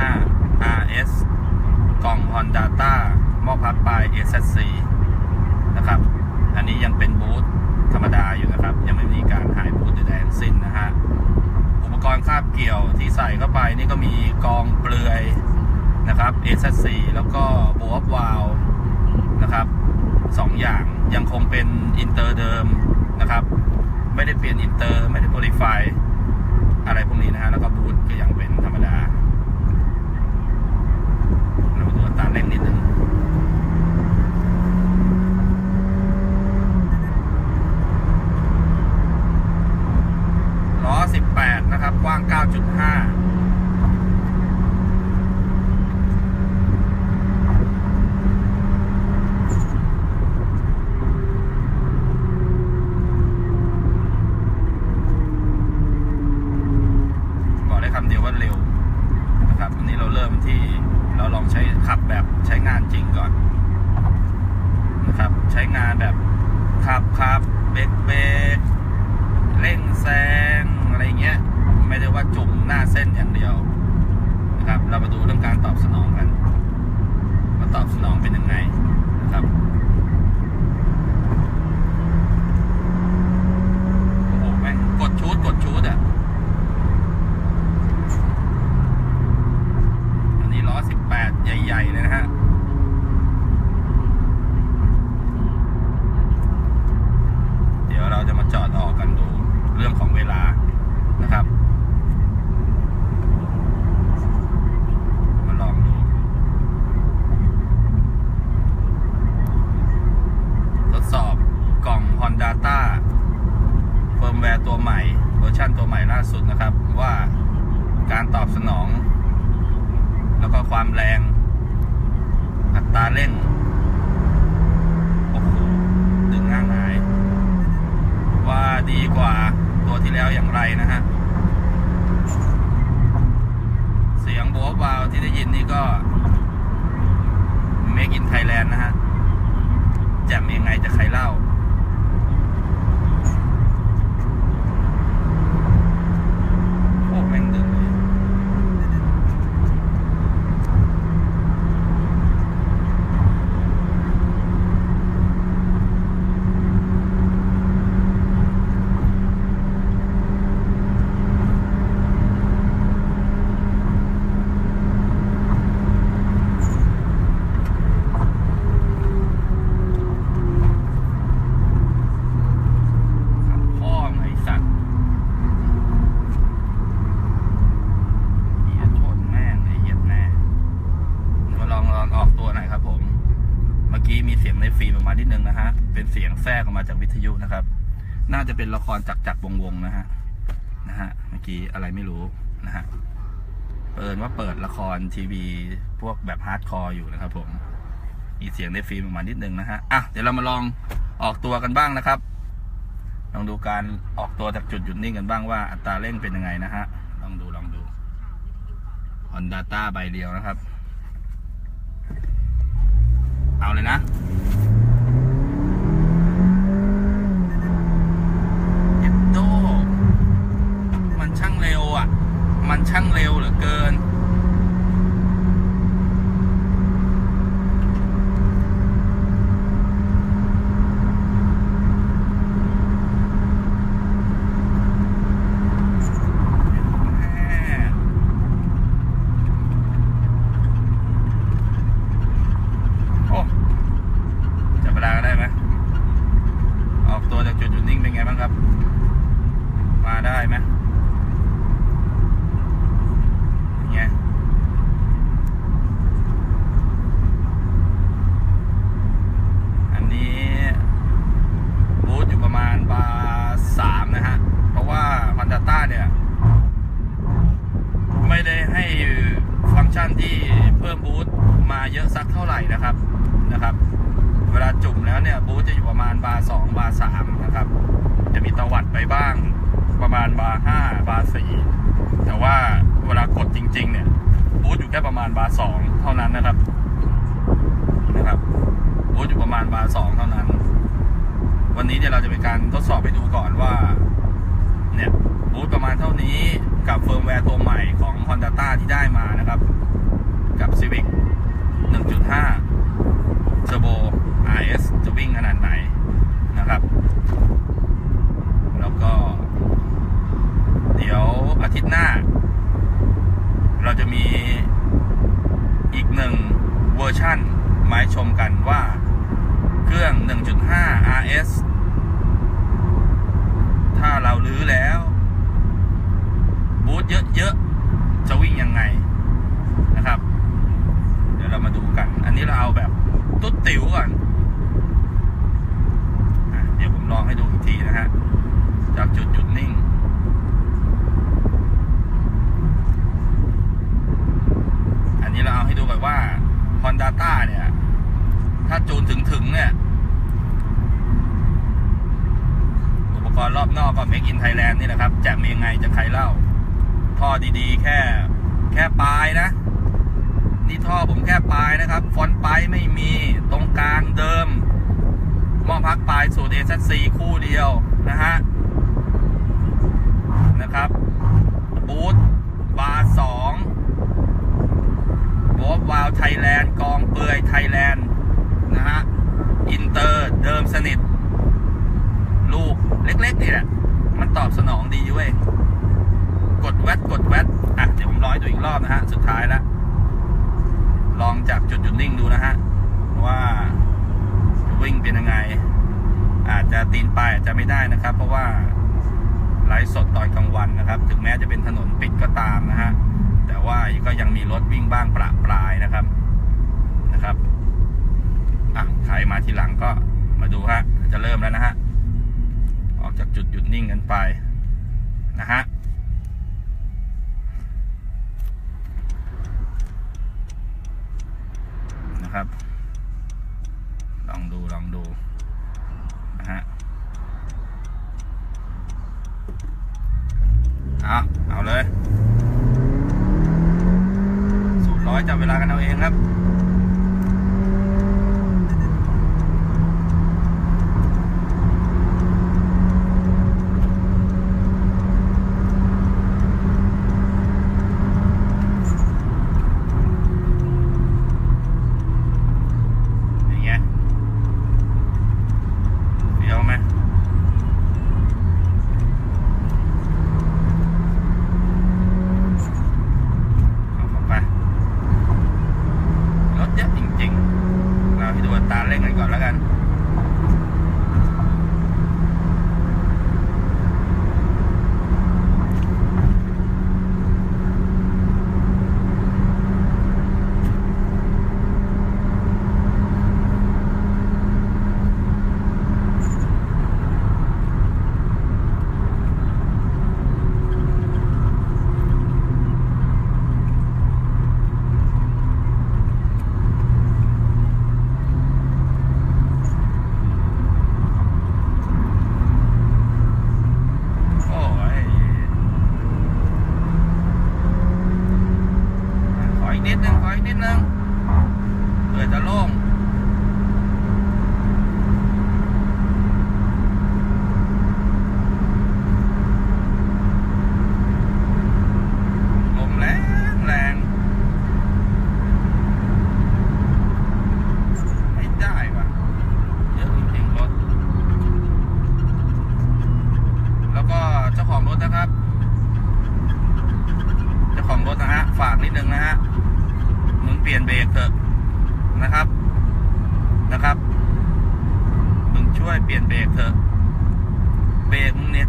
5 RS กล่อง Honda t a มอพัดปลาย SSC นะครับ อันนี้ยังเป็นบูธธรรมดาอยู่นะครับ ยังไม่มีการหายบูธใดๆทั้งสิ้นนะฮะ อุปกรณ์คาบเกี่ยวที่ใส่เข้าไปนี่ก็มีกองเปลือยนะครับ SSC แล้วก็โบว์วาลนะครับสองอย่างยังคงเป็นอินเตอร์เดิมนะครับ ไม่ได้เปลี่ยนอินเตอร์ ไม่ได้โปรลิฟายอะไรพวกนี้นะฮะ แล้วก็บูทก็ยังเป็น ธรรมดามาดูอัตาเร่งนิดนึงล้อ 18 นะครับ กว้าง 9.5บอกได้คำเดียวว่าเร็วนะครับอันนี้เราเริ่มที่ เราลองใช้ขับแบบใช้งานจริงก่อนนะครับ ใช้งานแบบขับขับเบรกเบรกเร่งแซงอะไรเงี้ย ไม่ได้ว่าจุ่มหน้าเส้นอย่างเดียวนะครับ เรามาดูเรื่องการตอบสนองกันว่าตอบสนองเป็นยังไงนะครับโอ้โหแม่งกดชูดกดชูดอะ อันนี้ล้อ 18 ใหญ่ ๆ เลยนะฮะ เดี๋ยวเราจะมาจอดออกกันดูเรื่องของเวลานะครับ มาลองดู ทดสอบกล่อง Honda t a เฟิร์มแวร์ตัวใหม่ เวอร์ชั่นตัวใหม่ล่าสุดนะครับ ว่าการตอบสนอง แล้วก็ความแรง อัตราเร่ง โอ้โห ดึงง่างหาย ว่าดีกว่าตัวที่แล้วอย่างไร นะฮะ เสียงโบว์วาวที่ได้ยินนี่ก็ Make in Thailand นะฮะจะมยังไงจะใครเล่า โอ้แม่งดึงเลย ขับพ่อไงสัตว์เหี้ยชนแม่งไอ้เหี้ยแม่มาลองลองออกตัวหน่อยครับผม เมื่อกี้มีเสียงในฟิล์มออกมานิดนึงนะฮะ เป็นเสียงแทรกออกมาจากวิทยุนะครับ น่าจะ เป็นละครจักจักรวงวงๆนะฮะนะฮะเมื่อกี้อะไรไม่รู้นะฮะเปิดว่าเปิดละครทีวีพวกแบบฮาร์ดคอร์อยู่นะครับผมมีเสียงในฟิล์มออกมานิดนึงนะฮะอะเดี๋ยวเรามาลองออกตัวกันบ้างนะครับ ลองดูการออกตัวจากจุดหยุดนิ่งกันบ้างว่าอัตราเร่งเป็นยังไงนะฮะลองดูลองดู Honda t a ใบเดียวนะครับ เอาเลยนะเอ็ดโด มันช่างเร็วอะ มันช่างเร็วเหลือเกิน โอ้จับเวลาก็ได้ไหม ออกตัวจากจุดหยุดนิ่งเป็นไงบ้างครับ มาได้ไหมเป็นไงอันนี้บูทอยู่ประมาณบา ที่เพิ่มบูธมาเยอะสักเท่าไหร่ นะครับนะครับ เวลาจุ่มแล้วเนี่ยบูธจะอยู่ประมาณบาร์สองบาร์สามนะครับ จะมีตวัดไปบ้างประมาณบาร์ห้าบาร์สี่แต่ว่าเวลากดจริง ๆ เนี่ยบูธอยู่แค่ประมาณบาร์สองเท่านั้นนะครับนะครับบูธอยู่ประมาณบาร์สองเท่านั้น วันนี้เนี่ยเราจะเป็นการทดสอบไปดูก่อนว่าเนี่ยบูธประมาณเท่านี้กับเฟิร์มแวร์ตัวใหม่ของ Honda t a ที่ได้มานะครับ กับ Civic 1.5 Turbo RS จะวิ่งขนาดไหนนะครับ แล้วก็ เดี๋ยวอาทิตย์หน้า เราจะมีอีกหนึ่งเวอร์ชั่นมาให้ชมกันว่าเครื่อง 1.5 RS ถ้าเราลื้อแล้ว บูธเยอะๆ จะวิ่งยังไงนะครับ เดี๋ยวเรามาดูกัน อันนี้เราเอาแบบตุ๊ดติ๋วก่อนอะเดี๋ยวผมลองให้ดูอีกทีนะฮะ จากจุดหยุดนิ่ง อันนี้เราเอาให้ดูแบบว่า Honda t a เนี่ย ถ้าจูนถึงถึงๆเนี่ย อุปกรณ์ร อบนอกก็ Make in Thailand นี่แหละครับจกมียังไงจะใครเล่า ท่อดีๆ แค่แค่ปลายนะ นี่ท่อผมแค่ปลายนะครับ ฟอนต์ปลายไม่มีตรงกลางเดิมหม้อพักปลายสูตร SSC คู่เดียวนะฮะนะครับ บูธบาร์สองโบฟวาวไทยแลนด์กองเปลือยไทยแลนด์นะฮะ อินเตอร์เดิมสนิท ลูกเล็ก ๆ นี่แหละ มันตอบสนองดีเว้ย กดแวดกดแวดอะเดี๋ยวผมร้อยดูอีกรอบนะฮะ สุดท้ายแล้ว ลองจากจุดหยุดนิ่งดูนะฮะ ว่าวิ่งเป็นยังไง อาจจะตีนปลายอาจจะไม่ได้นะครับ เพราะว่าไลฟ์สดตอนกลางวันนะครับ ถึงแม้จะเป็นถนนปิดก็ตามนะฮะ แต่ว่าก็ยังมีรถวิ่งบ้างประปรายนะครับนะครับอะใครมาทีหลังก็มาดูฮะ จะเริ่มแล้วนะฮะ จากจุดหยุดนิ่งกันไป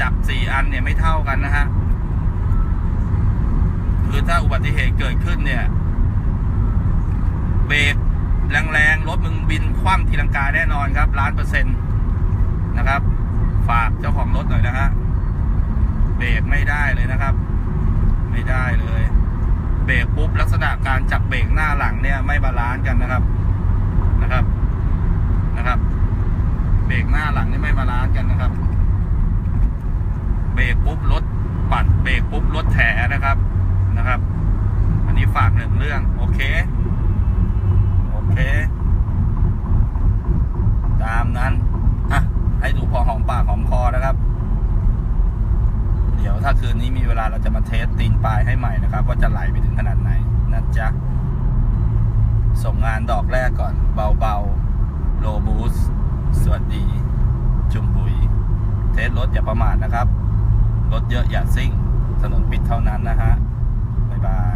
จับสี่อันเนี่ยไม่เท่ากันนะฮะคือถ้าอุบัติเหตุเกิดขึ้นเนี่ย เบรกแรงๆรถมึงบินคว่ำทีลังกาแน่นอนครับล้านเปอร์เซ็นต์นะครับ ฝากเจ้าของรถหน่อยนะฮะเบรกไม่ได้เลยนะครับ ไม่ได้เลย เบรกปุ๊บลักษณะการจับเบรกหน้าหลังเนี่ย ไม่บาลานซ์กันนะครับนะครับนะครับ เบรกหน้าหลังนี่ไม่บาลานซ์กันนะครับ เบรกปุ๊บรถปัดเบรกปุ๊บรถแถนะครับนะครับ อันนี้ฝากหนึ่งเรื่อง โอเค โอเค ตามนั้นอะให้ดูพอหอมปากหอมคอนะครับ เดี๋ยวถ้าคืนนี้มีเวลาเราจะมาเทสตีนปลายให้ใหม่นะครับ ว่าจะไหลไปถึงขนาดไหนนะจ๊ะ ส่งงานดอกแรกก่อน เบาๆโลบูสสวัสดี จุมบุย เทสรถอย่าประมาทนะครับ รถเยอะอย่าซิ่ง ถนนปิดเท่านั้นนะฮะ บ๊ายบาย